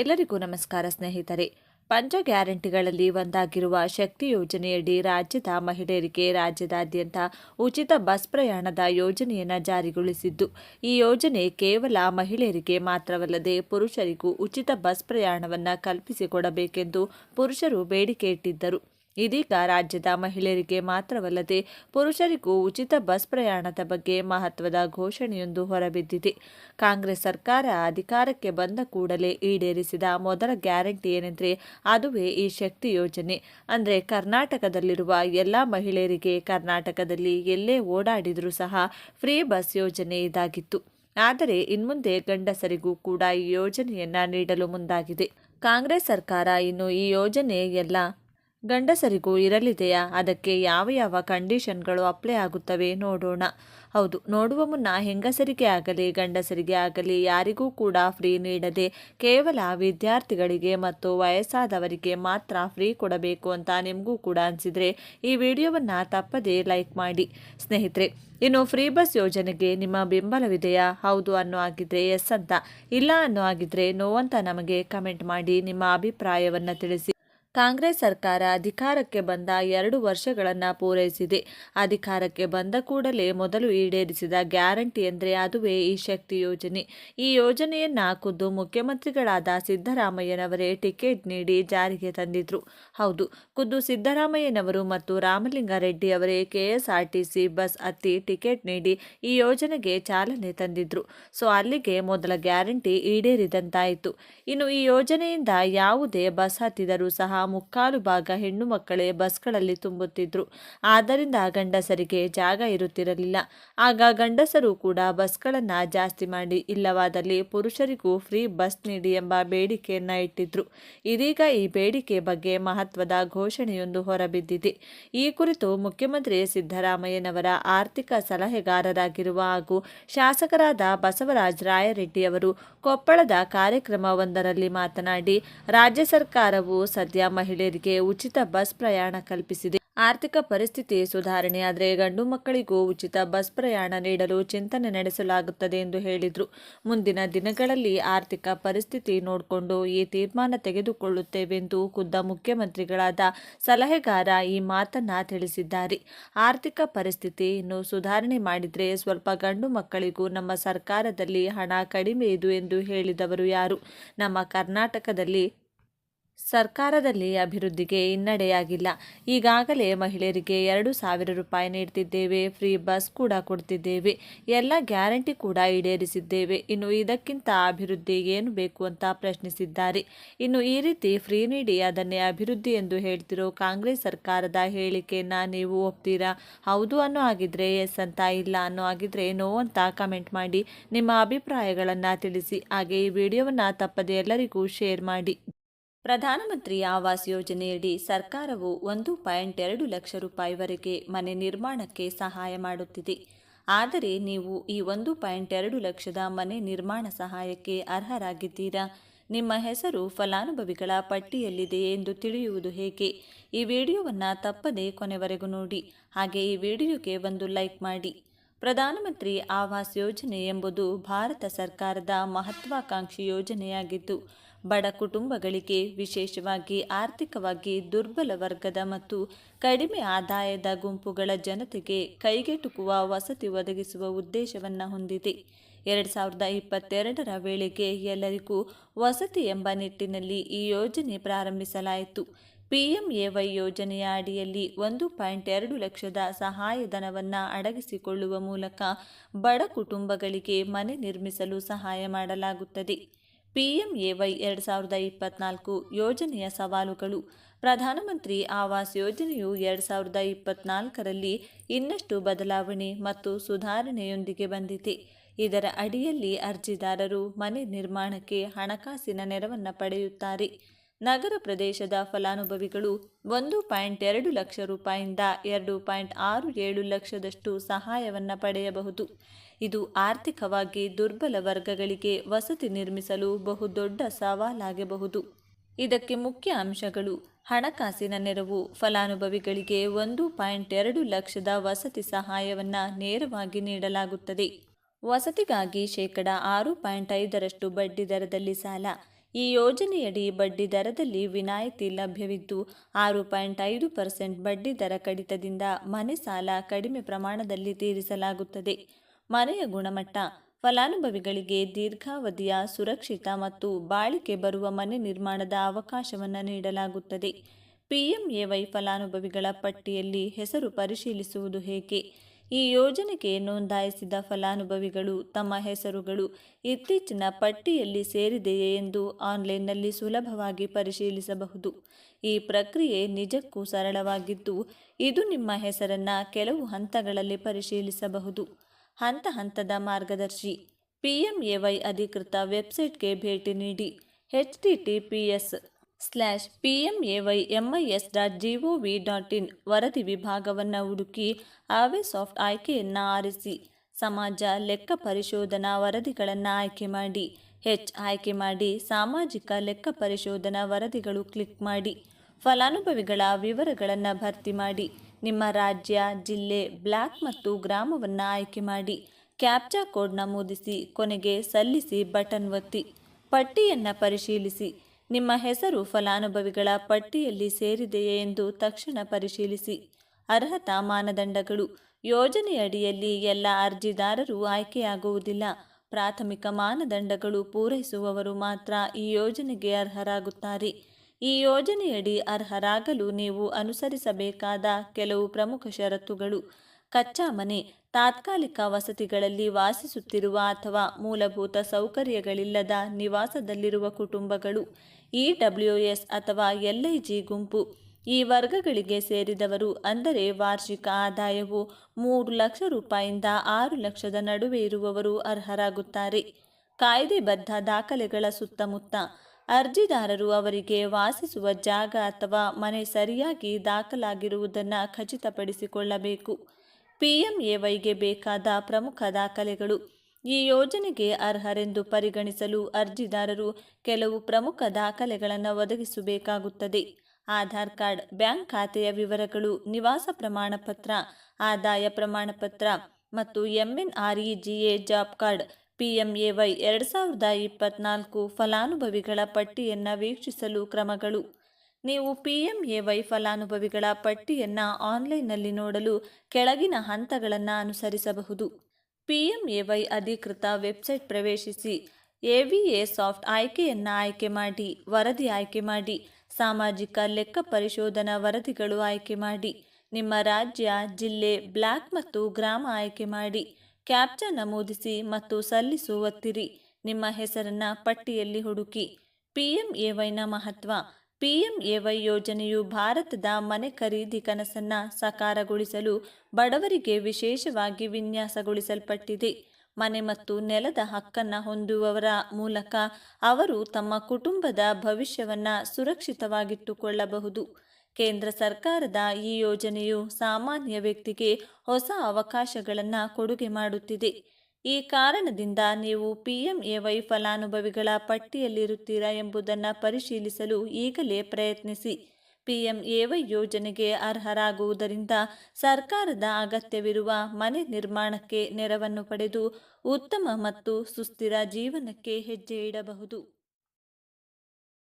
ಎಲ್ಲರಿಗೂ ನಮಸ್ಕಾರ ಸ್ನೇಹಿತರೆ. ಪಂಚ ಗ್ಯಾರಂಟಿಗಳಲ್ಲಿ ಒಂದಾಗಿರುವ ಶಕ್ತಿ ಯೋಜನೆಯಡಿ ರಾಜ್ಯದ ಮಹಿಳೆಯರಿಗೆ ರಾಜ್ಯದಾದ್ಯಂತ ಉಚಿತ ಬಸ್ ಪ್ರಯಾಣದ ಯೋಜನೆಯನ್ನು ಜಾರಿಗೊಳಿಸಿದ್ದು, ಈ ಯೋಜನೆ ಕೇವಲ ಮಹಿಳೆಯರಿಗೆ ಮಾತ್ರವಲ್ಲದೆ ಪುರುಷರಿಗೂ ಉಚಿತ ಬಸ್ ಪ್ರಯಾಣವನ್ನು ಕಲ್ಪಿಸಿಕೊಡಬೇಕೆಂದು ಪುರುಷರು ಬೇಡಿಕೆ ಇಟ್ಟಿದ್ದರು. ಇದೀಗ ರಾಜ್ಯದ ಮಹಿಳೆಯರಿಗೆ ಮಾತ್ರವಲ್ಲದೆ ಪುರುಷರಿಗೂ ಉಚಿತ ಬಸ್ ಪ್ರಯಾಣದ ಬಗ್ಗೆ ಮಹತ್ವದ ಘೋಷಣೆಯೊಂದು ಹೊರಬಿದ್ದಿದೆ. ಕಾಂಗ್ರೆಸ್ ಸರ್ಕಾರ ಅಧಿಕಾರಕ್ಕೆ ಬಂದ ಕೂಡಲೇ ಈಡೇರಿಸಿದ ಮೊದಲ ಗ್ಯಾರಂಟಿ ಏನೆಂದರೆ ಅದುವೇ ಈ ಶಕ್ತಿ ಯೋಜನೆ. ಅಂದರೆ ಕರ್ನಾಟಕದಲ್ಲಿರುವ ಎಲ್ಲ ಮಹಿಳೆಯರಿಗೆ ಕರ್ನಾಟಕದಲ್ಲಿ ಎಲ್ಲೇ ಓಡಾಡಿದರೂ ಸಹ ಫ್ರೀ ಬಸ್ ಯೋಜನೆ ಇದಾಗಿತ್ತು. ಆದರೆ ಇನ್ಮುಂದೆ ಗಂಡಸರಿಗೂ ಕೂಡ ಈ ಯೋಜನೆಯನ್ನ ನೀಡಲು ಮುಂದಾಗಿದೆ. ಕಾಂಗ್ರೆಸ್ ಸರ್ಕಾರ ಇನ್ನು ಈ ಯೋಜನೆ ಎಲ್ಲ ಗಂಡಸರಿಗೂ ಇರಲಿದೆಯಾ? ಅದಕ್ಕೆ ಯಾವ ಯಾವ ಕಂಡೀಷನ್ಗಳು ಅಪ್ಲೈ ಆಗುತ್ತವೆ ನೋಡೋಣ. ಹೌದು, ನೋಡುವ ಮುನ್ನ ಹೆಂಗಸರಿಗೆ ಆಗಲಿ, ಗಂಡಸರಿಗೆ ಆಗಲಿ ಯಾರಿಗೂ ಕೂಡ ಫ್ರೀ ನೀಡದೆ ಕೇವಲ ವಿದ್ಯಾರ್ಥಿಗಳಿಗೆ ಮತ್ತು ವಯಸ್ಸಾದವರಿಗೆ ಮಾತ್ರ ಫ್ರೀ ಕೊಡಬೇಕು ಅಂತ ನಿಮಗೂ ಕೂಡ ಅನಿಸಿದರೆ ಈ ವಿಡಿಯೋವನ್ನು ತಪ್ಪದೇ ಲೈಕ್ ಮಾಡಿ. ಸ್ನೇಹಿತರೆ, ಇನ್ನು ಫ್ರೀ ಬಸ್ ಯೋಜನೆಗೆ ನಿಮ್ಮ ಬೆಂಬಲವಿದೆಯಾ? ಹೌದು ಅನ್ನೋ ಆಗಿದ್ರೆ ಎಸ್ ಅಂತ. ಇಲ್ಲ ಅನ್ನೋ ಆಗಿದ್ರೆ ನೋ ಅಂತ ನಮಗೆ ಕಮೆಂಟ್ ಮಾಡಿ ನಿಮ್ಮ ಅಭಿಪ್ರಾಯವನ್ನು ತಿಳಿಸಿ. ಕಾಂಗ್ರೆಸ್ ಸರ್ಕಾರ ಅಧಿಕಾರಕ್ಕೆ ಬಂದ ಎರಡು ವರ್ಷಗಳನ್ನು ಪೂರೈಸಿದೆ. ಅಧಿಕಾರಕ್ಕೆ ಬಂದ ಕೂಡಲೇ ಮೊದಲು ಈಡೇರಿಸಿದ ಗ್ಯಾರಂಟಿ ಎಂದರೆ ಅದುವೇ ಈ ಶಕ್ತಿ ಯೋಜನೆ. ಈ ಯೋಜನೆಯನ್ನು ಖುದ್ದು ಮುಖ್ಯಮಂತ್ರಿಗಳಾದ ಸಿದ್ದರಾಮಯ್ಯನವರೇ ಟಿಕೆಟ್ ನೀಡಿ ಜಾರಿಗೆ ತಂದಿದ್ರು. ಹೌದು, ಖುದ್ದು ಸಿದ್ದರಾಮಯ್ಯನವರು ಮತ್ತು ರಾಮಲಿಂಗಾರೆಡ್ಡಿ ಅವರೇ ಕೆಎಸ್ಆರ್ಟಿಸಿ ಬಸ್ ಹತ್ತಿ ಟಿಕೆಟ್ ನೀಡಿ ಈ ಯೋಜನೆಗೆ ಚಾಲನೆ ತಂದಿದ್ರು. ಸೊ, ಅಲ್ಲಿಗೆ ಮೊದಲ ಗ್ಯಾರಂಟಿ ಈಡೇರಿದಂತಾಯಿತು. ಇನ್ನು ಈ ಯೋಜನೆಯಿಂದ ಯಾವುದೇ ಬಸ್ ಹತ್ತಿದರೂ ಸಹ ಮುಕ್ಕಾಲು ಭಾಗ ಹೆಣ್ಣು ಮಕ್ಕಳೇ ಬಸ್ಗಳಲ್ಲಿ ತುಂಬುತ್ತಿದ್ರು. ಆದ್ದರಿಂದ ಗಂಡಸರಿಗೆ ಜಾಗ ಇರುತ್ತಿರಲಿಲ್ಲ. ಆಗ ಗಂಡಸರು ಕೂಡ ಬಸ್ಗಳನ್ನು ಜಾಸ್ತಿ ಮಾಡಿ ಇಲ್ಲವಾದಲ್ಲಿ ಪುರುಷರಿಗೂ ಫ್ರೀ ಬಸ್ ನೀಡಿ ಎಂಬ ಬೇಡಿಕೆಯನ್ನ ಇಟ್ಟಿದ್ರು. ಇದೀಗ ಈ ಬೇಡಿಕೆ ಬಗ್ಗೆ ಮಹತ್ವದ ಘೋಷಣೆಯೊಂದು ಹೊರಬಿದ್ದಿದೆ. ಈ ಕುರಿತು ಮುಖ್ಯಮಂತ್ರಿ ಸಿದ್ದರಾಮಯ್ಯನವರ ಆರ್ಥಿಕ ಸಲಹೆಗಾರರಾಗಿರುವ ಹಾಗೂ ಶಾಸಕರಾದ ಬಸವರಾಜ ರಾಯರೆಡ್ಡಿ ಅವರು ಕೊಪ್ಪಳದ ಕಾರ್ಯಕ್ರಮವೊಂದರಲ್ಲಿ ಮಾತನಾಡಿ, ರಾಜ್ಯ ಸರ್ಕಾರವು ಸದ್ಯ ಮಹಿಳೆಯರಿಗೆ ಉಚಿತ ಬಸ್ ಪ್ರಯಾಣ ಕಲ್ಪಿಸಿದೆ. ಆರ್ಥಿಕ ಪರಿಸ್ಥಿತಿ ಸುಧಾರಣೆ, ಆದರೆ ಗಂಡು ಮಕ್ಕಳಿಗೂ ಉಚಿತ ಬಸ್ ಪ್ರಯಾಣ ನೀಡಲು ಚಿಂತನೆ ನಡೆಸಲಾಗುತ್ತದೆ ಎಂದು ಹೇಳಿದರು. ಮುಂದಿನ ದಿನಗಳಲ್ಲಿ ಆರ್ಥಿಕ ಪರಿಸ್ಥಿತಿ ನೋಡಿಕೊಂಡು ಈ ತೀರ್ಮಾನ ತೆಗೆದುಕೊಳ್ಳುತ್ತೇವೆಂದು ಖುದ್ದ ಮುಖ್ಯಮಂತ್ರಿಗಳಾದ ಸಲಹೆಗಾರ ಈ ಮಾತನ್ನ ತಿಳಿಸಿದ್ದಾರೆ. ಆರ್ಥಿಕ ಪರಿಸ್ಥಿತಿ ಇನ್ನು ಸುಧಾರಣೆ ಮಾಡಿದರೆ ಸ್ವಲ್ಪ ಗಂಡು ಮಕ್ಕಳಿಗೂ ನಮ್ಮ ಸರ್ಕಾರದಲ್ಲಿ ಹಣ ಕಡಿಮೆ ಇದು ಎಂದು ಹೇಳಿದವರು ಯಾರು? ನಮ್ಮ ಕರ್ನಾಟಕದಲ್ಲಿ ಸರ್ಕಾರದಲ್ಲಿ ಅಭಿವೃದ್ಧಿಗೆ ಹಿನ್ನಡೆಯಾಗಿಲ್ಲ. ಈಗಾಗಲೇ ಮಹಿಳೆಯರಿಗೆ ಎರಡು ಸಾವಿರ ರೂಪಾಯಿ ನೀಡ್ತಿದ್ದೇವೆ. ಫ್ರೀ ಬಸ್ ಕೂಡ ಕೊಡ್ತಿದ್ದೇವೆ. ಎಲ್ಲ ಗ್ಯಾರಂಟಿ ಕೂಡ ಈಡೇರಿಸಿದ್ದೇವೆ. ಇನ್ನು ಇದಕ್ಕಿಂತ ಅಭಿವೃದ್ಧಿ ಏನು ಬೇಕು ಅಂತ ಪ್ರಶ್ನಿಸಿದ್ದಾರೆ. ಇನ್ನು ಈ ರೀತಿ ಫ್ರೀ ನೀಡಿ ಅದನ್ನೇ ಅಭಿವೃದ್ಧಿ ಎಂದು ಹೇಳ್ತಿರೋ ಕಾಂಗ್ರೆಸ್ ಸರ್ಕಾರದ ಹೇಳಿಕೆಯನ್ನ ನೀವು ಒಪ್ತೀರಾ? ಹೌದು ಅನ್ನೋ ಆಗಿದ್ರೆ ಎಸ್ ಅಂತ, ಇಲ್ಲ ಅನ್ನೋ ಆಗಿದ್ರೆ ನೋ ಅಂತ ಕಮೆಂಟ್ ಮಾಡಿ ನಿಮ್ಮ ಅಭಿಪ್ರಾಯಗಳನ್ನು ತಿಳಿಸಿ. ಹಾಗೆ ಈ ವಿಡಿಯೋವನ್ನು ತಪ್ಪದೆ ಎಲ್ಲರಿಗೂ ಶೇರ್ ಮಾಡಿ. ಪ್ರಧಾನಮಂತ್ರಿ ಆವಾಸ್ ಯೋಜನೆಯಡಿ ಸರ್ಕಾರವು ಒಂದು ಪಾಯಿಂಟ್ ಎರಡು ಲಕ್ಷ ರೂಪಾಯಿವರೆಗೆ ಮನೆ ನಿರ್ಮಾಣಕ್ಕೆ ಸಹಾಯ ಮಾಡುತ್ತಿದೆ. ಆದರೆ ನೀವು ಈ ಒಂದು ಪಾಯಿಂಟ್ ಎರಡು ಲಕ್ಷದ ಮನೆ ನಿರ್ಮಾಣ ಸಹಾಯಕ್ಕೆ ಅರ್ಹರಾಗಿದ್ದೀರಾ? ನಿಮ್ಮ ಹೆಸರು, ಫಲಾನುಭವಿಗಳ ಪಟ್ಟಿಯಲ್ಲಿದೆ ಎಂದು ತಿಳಿಯುವುದು ಹೇಗೆ? ಈ ವಿಡಿಯೋವನ್ನು ತಪ್ಪದೇ ಕೊನೆವರೆಗೂ ನೋಡಿ. ಹಾಗೆ ಈ ವಿಡಿಯೋಗೆ ಒಂದು ಲೈಕ್ ಮಾಡಿ. ಪ್ರಧಾನಮಂತ್ರಿ ಆವಾಸ್ ಯೋಜನೆ ಎಂಬುದು ಭಾರತ ಸರ್ಕಾರದ ಮಹತ್ವಾಕಾಂಕ್ಷಿ ಯೋಜನೆಯಾಗಿದ್ದು ಬಡ ಕುಟುಂಬಗಳಿಗೆ ವಿಶೇಷವಾಗಿ ಆರ್ಥಿಕವಾಗಿ ದುರ್ಬಲ ವರ್ಗದ ಮತ್ತು ಕಡಿಮೆ ಆದಾಯದ ಗುಂಪುಗಳ ಜನತೆಗೆ ಕೈಗೆಟುಕುವ ವಸತಿ ಒದಗಿಸುವ ಉದ್ದೇಶವನ್ನು ಹೊಂದಿದೆ. ಎರಡು ಸಾವಿರದ ಇಪ್ಪತ್ತೆರಡರ ವೇಳೆಗೆ ಎಲ್ಲರಿಗೂ ವಸತಿ ಎಂಬ ನಿಟ್ಟಿನಲ್ಲಿ ಈ ಯೋಜನೆ ಪ್ರಾರಂಭಿಸಲಾಯಿತು. ಪಿಎಂಎವೈ ಯೋಜನೆಯ ಅಡಿಯಲ್ಲಿ ಒಂದು ಪಾಯಿಂಟ್ ಎರಡು ಲಕ್ಷದ ಸಹಾಯಧನವನ್ನು ಅಡಗಿಸಿಕೊಳ್ಳುವ ಮೂಲಕ ಬಡ ಕುಟುಂಬಗಳಿಗೆ ಮನೆ ನಿರ್ಮಿಸಲು ಸಹಾಯ ಮಾಡಲಾಗುತ್ತದೆ. ಪಿಎಂಎವೈ ಎರಡು ಸಾವಿರದ ಇಪ್ಪತ್ನಾಲ್ಕು ಯೋಜನೆಯ ಸವಾಲುಗಳು. ಪ್ರಧಾನಮಂತ್ರಿ ಆವಾಸ್ ಯೋಜನೆಯು ಎರಡು ಸಾವಿರದ ಇಪ್ಪತ್ನಾಲ್ಕರಲ್ಲಿ ಇನ್ನಷ್ಟು ಬದಲಾವಣೆ ಮತ್ತು ಸುಧಾರಣೆಯೊಂದಿಗೆ ಬಂದಿದೆ. ಇದರ ಅಡಿಯಲ್ಲಿ ಅರ್ಜಿದಾರರು ಮನೆ ನಿರ್ಮಾಣಕ್ಕೆ ಹಣಕಾಸಿನ ನೆರವನ್ನು ಪಡೆಯುತ್ತಾರೆ. ನಗರ ಪ್ರದೇಶದ ಫಲಾನುಭವಿಗಳು ಒಂದು ಪಾಯಿಂಟ್ ಎರಡು ಲಕ್ಷ ರೂಪಾಯಿಂದ ಎರಡು ಪಾಯಿಂಟ್ ಆರು ಏಳು ಲಕ್ಷದಷ್ಟು ಸಹಾಯವನ್ನು ಪಡೆಯಬಹುದು. ಇದು ಆರ್ಥಿಕವಾಗಿ ದುರ್ಬಲ ವರ್ಗಗಳಿಗೆ ವಸತಿ ನಿರ್ಮಿಸಲು ಬಹುದೊಡ್ಡ ಸವಾಲಾಗಬಹುದು. ಇದಕ್ಕೆ ಮುಖ್ಯ ಅಂಶಗಳು ಹಣಕಾಸಿನ ನೆರವು ಫಲಾನುಭವಿಗಳಿಗೆ ಒಂದು ಪಾಯಿಂಟ್ ಎರಡು ಲಕ್ಷದ ವಸತಿ ಸಹಾಯವನ್ನು ನೇರವಾಗಿ ನೀಡಲಾಗುತ್ತದೆ. ವಸತಿಗಾಗಿ ಶೇಕಡ ಆರು ಪಾಯಿಂಟ್ ಐದರಷ್ಟು ಬಡ್ಡಿ ದರದಲ್ಲಿ ಸಾಲ ಈ ಯೋಜನೆಯಡಿ ಬಡ್ಡಿ ದರದಲ್ಲಿ ವಿನಾಯಿತಿ ಲಭ್ಯವಿದ್ದು ಆರು ಪಾಯಿಂಟ್ ಐದು ಪರ್ಸೆಂಟ್ ಬಡ್ಡಿ ದರ ಕಡಿತದಿಂದ ಮನೆ ಸಾಲ ಕಡಿಮೆ ಪ್ರಮಾಣದಲ್ಲಿ ತೀರಿಸಲಾಗುತ್ತದೆ. ಮನೆಯ ಗುಣಮಟ್ಟ, ಫಲಾನುಭವಿಗಳಿಗೆ ದೀರ್ಘಾವಧಿಯ ಸುರಕ್ಷಿತ ಮತ್ತು ಬಾಳಿಕೆ ಬರುವ ಮನೆ ನಿರ್ಮಾಣದ ಅವಕಾಶವನ್ನು ನೀಡಲಾಗುತ್ತದೆ. ಪಿಎಂಎವೈ ಫಲಾನುಭವಿಗಳ ಪಟ್ಟಿಯಲ್ಲಿ ಹೆಸರು ಪರಿಶೀಲಿಸುವುದು ಹೇಗೆ? ಈ ಯೋಜನೆಗೆ ನೋಂದಾಯಿಸಿದ ಫಲಾನುಭವಿಗಳು ತಮ್ಮ ಹೆಸರುಗಳು ಇತ್ತೀಚಿನ ಪಟ್ಟಿಯಲ್ಲಿ ಸೇರಿದೆಯೇ ಎಂದು ಆನ್ಲೈನ್ನಲ್ಲಿ ಸುಲಭವಾಗಿ ಪರಿಶೀಲಿಸಬಹುದು. ಈ ಪ್ರಕ್ರಿಯೆ ನಿಜಕ್ಕೂ ಸರಳವಾಗಿದ್ದು, ಇದು ನಿಮ್ಮ ಹೆಸರನ್ನು ಕೆಲವು ಹಂತಗಳಲ್ಲಿ ಪರಿಶೀಲಿಸಬಹುದು. ಹಂತ ಹಂತದ ಮಾರ್ಗದರ್ಶಿ, ಪಿಎಂಎವೈ ಅಧಿಕೃತ ವೆಬ್ಸೈಟ್ಗೆ ಭೇಟಿ ನೀಡಿ, H T T P S slash P M A Y M I S dot G O V dot in ವರದಿ ವಿಭಾಗವನ್ನು ಹುಡುಕಿ ಆವೇ ಸಾಫ್ಟ್ ಆಯ್ಕೆಯನ್ನು ಆರಿಸಿ. ಸಮಾಜ ಲೆಕ್ಕ ಪರಿಶೋಧನಾ ವರದಿಗಳನ್ನು ಆಯ್ಕೆ ಮಾಡಿ. ಹೆಚ್ ಆಯ್ಕೆ ಮಾಡಿ ಸಾಮಾಜಿಕ ಲೆಕ್ಕ ಪರಿಶೋಧನಾ ವರದಿಗಳು ಕ್ಲಿಕ್ ಮಾಡಿ. ಫಲಾನುಭವಿಗಳ ವಿವರಗಳನ್ನು ಭರ್ತಿ ಮಾಡಿ. ನಿಮ್ಮ ರಾಜ್ಯ, ಜಿಲ್ಲೆ, ಬ್ಲಾಕ್ ಮತ್ತು ಗ್ರಾಮವನ್ನು ಆಯ್ಕೆ ಮಾಡಿ. ಕ್ಯಾಪ್ಚಾ ಕೋಡ್ ನಮೂದಿಸಿ ಕೊನೆಗೆ ಸಲ್ಲಿಸಿ ಬಟನ್ ಒತ್ತಿ. ಪಟ್ಟಿಯನ್ನು ಪರಿಶೀಲಿಸಿ. ನಿಮ್ಮ ಹೆಸರು ಫಲಾನುಭವಿಗಳ ಪಟ್ಟಿಯಲ್ಲಿ ಸೇರಿದೆಯೇ ಎಂದು ತಕ್ಷಣ ಪರಿಶೀಲಿಸಿ. ಅರ್ಹತಾ ಮಾನದಂಡಗಳು. ಯೋಜನೆಯಡಿಯಲ್ಲಿ ಎಲ್ಲ ಅರ್ಜಿದಾರರು ಆಯ್ಕೆಯಾಗುವುದಿಲ್ಲ. ಪ್ರಾಥಮಿಕ ಮಾನದಂಡಗಳು ಪೂರೈಸುವವರು ಮಾತ್ರ ಈ ಯೋಜನೆಗೆ ಅರ್ಹರಾಗುತ್ತಾರೆ. ಈ ಯೋಜನೆಯಡಿ ಅರ್ಹರಾಗಲು ನೀವು ಅನುಸರಿಸಬೇಕಾದ ಕೆಲವು ಪ್ರಮುಖ ಷರತ್ತುಗಳು. ಕಚ್ಚಾ ಮನೆ, ತಾತ್ಕಾಲಿಕ ವಸತಿಗಳಲ್ಲಿ ವಾಸಿಸುತ್ತಿರುವ ಅಥವಾ ಮೂಲಭೂತ ಸೌಕರ್ಯಗಳಿಲ್ಲದ ನಿವಾಸದಲ್ಲಿರುವ ಕುಟುಂಬಗಳು, ಇಡಬ್ಲ್ಯೂಎಸ್ ಅಥವಾ ಎಲ್ಐಜಿ ಗುಂಪು. ಈ ವರ್ಗಗಳಿಗೆ ಸೇರಿದವರು ಅಂದರೆ ವಾರ್ಷಿಕ ಆದಾಯವು ಮೂರು ಲಕ್ಷ ರೂಪಾಯಿಂದ ಆರು ಲಕ್ಷದ ನಡುವೆ ಇರುವವರು ಅರ್ಹರಾಗುತ್ತಾರೆ. ಕಾಯ್ದೆಬದ್ಧ ದಾಖಲೆಗಳ ಸುತ್ತಮುತ್ತ ಅರ್ಜಿದಾರರು ಅವರಿಗೆ ವಾಸಿಸುವ ಜಾಗ ಅಥವಾ ಮನೆ ಸರಿಯಾಗಿ ದಾಖಲಾಗಿರುವುದನ್ನು ಖಚಿತಪಡಿಸಿಕೊಳ್ಳಬೇಕು. ಪಿಎಂಎವೈಗೆ ಬೇಕಾದ ಪ್ರಮುಖ ದಾಖಲೆಗಳು. ಈ ಯೋಜನೆಗೆ ಅರ್ಹರೆಂದು ಪರಿಗಣಿಸಲು ಅರ್ಜಿದಾರರು ಕೆಲವು ಪ್ರಮುಖ ದಾಖಲೆಗಳನ್ನು ಒದಗಿಸಬೇಕಾಗುತ್ತದೆ. ಆಧಾರ್ ಕಾರ್ಡ್, ಬ್ಯಾಂಕ್ ಖಾತೆಯ ವಿವರಗಳು, ನಿವಾಸ ಪ್ರಮಾಣಪತ್ರ, ಆದಾಯ ಪ್ರಮಾಣಪತ್ರ ಮತ್ತು ಎಂಎನ್ಆರ್ಇಜಿಎ ಜಾಬ್ ಕಾರ್ಡ್ ಪಿಎಂಎವೈ ಎರಡು ಸಾವಿರದ ಇಪ್ಪತ್ನಾಲ್ಕು ಫಲಾನುಭವಿಗಳ ಪಟ್ಟಿಯನ್ನು ವೀಕ್ಷಿಸಲು ಕ್ರಮಗಳು. ನೀವು ಪಿಎಂಎವೈ ಫಲಾನುಭವಿಗಳ ಪಟ್ಟಿಯನ್ನು ಆನ್ಲೈನ್ನಲ್ಲಿ ನೋಡಲು ಕೆಳಗಿನ ಹಂತಗಳನ್ನು ಅನುಸರಿಸಬಹುದು. ಪಿಎಂಎವೈ ಅಧಿಕೃತ ವೆಬ್ಸೈಟ್ ಪ್ರವೇಶಿಸಿ ಎವಿಎ ಸಾಫ್ಟ್ ಆಯ್ಕೆಯನ್ನು ಆಯ್ಕೆ ಮಾಡಿ, ವರದಿ ಆಯ್ಕೆ ಮಾಡಿ, ಸಾಮಾಜಿಕ ಲೆಕ್ಕ ಪರಿಶೋಧನಾ ವರದಿಗಳು ಆಯ್ಕೆ ಮಾಡಿ, ನಿಮ್ಮ ರಾಜ್ಯ, ಜಿಲ್ಲೆ, ಬ್ಲಾಕ್ ಮತ್ತು ಗ್ರಾಮ ಆಯ್ಕೆ ಮಾಡಿ, ಕ್ಯಾಪ್ಚಾ ನಮೂದಿಸಿ ಮತ್ತು ಸಲ್ಲಿಸು ಒತ್ತಿರಿ. ನಿಮ್ಮ ಹೆಸರನ್ನ ಪಟ್ಟಿಯಲ್ಲಿ ಹುಡುಕಿ. ಪಿಎಂಎವೈನ ಮಹತ್ವ ಪಿಎಂಎವೈ ಯೋಜನೆಯು ಭಾರತದ ಮನೆ ಖರೀದಿ ಕನಸನ್ನು ಸಾಕಾರಗೊಳಿಸಲು ಬಡವರಿಗೆ ವಿಶೇಷವಾಗಿ ವಿನ್ಯಾಸಗೊಳಿಸಲ್ಪಟ್ಟಿದೆ. ಮನೆ ಮತ್ತು ನೆಲದ ಹಕ್ಕನ್ನು ಹೊಂದುವವರ ಮೂಲಕ ಅವರು ತಮ್ಮ ಕುಟುಂಬದ ಭವಿಷ್ಯವನ್ನು ಸುರಕ್ಷಿತವಾಗಿಟ್ಟುಕೊಳ್ಳಬಹುದು. ಕೇಂದ್ರ ಸರ್ಕಾರದ ಈ ಯೋಜನೆಯು ಸಾಮಾನ್ಯ ವ್ಯಕ್ತಿಗೆ ಹೊಸ ಅವಕಾಶಗಳನ್ನು ಕೊಡುಗೆ ಮಾಡುತ್ತಿದೆ. ಈ ಕಾರಣದಿಂದ ನೀವು ಪಿಎಂಎವೈ ಫಲಾನುಭವಿಗಳ ಪಟ್ಟಿಯಲ್ಲಿರುತ್ತೀರಾ ಎಂಬುದನ್ನು ಪರಿಶೀಲಿಸಲು ಈಗಲೇ ಪ್ರಯತ್ನಿಸಿ. ಪಿಎಂಎವೈ ಯೋಜನೆಗೆ ಅರ್ಹರಾಗುವುದರಿಂದ ಸರ್ಕಾರದ ಅಗತ್ಯವಿರುವ ಮನೆ ನಿರ್ಮಾಣಕ್ಕೆ ನೆರವನ್ನು ಪಡೆದು ಉತ್ತಮ ಮತ್ತು ಸುಸ್ಥಿರ ಜೀವನಕ್ಕೆ ಹೆಜ್ಜೆ ಇಡಬಹುದು.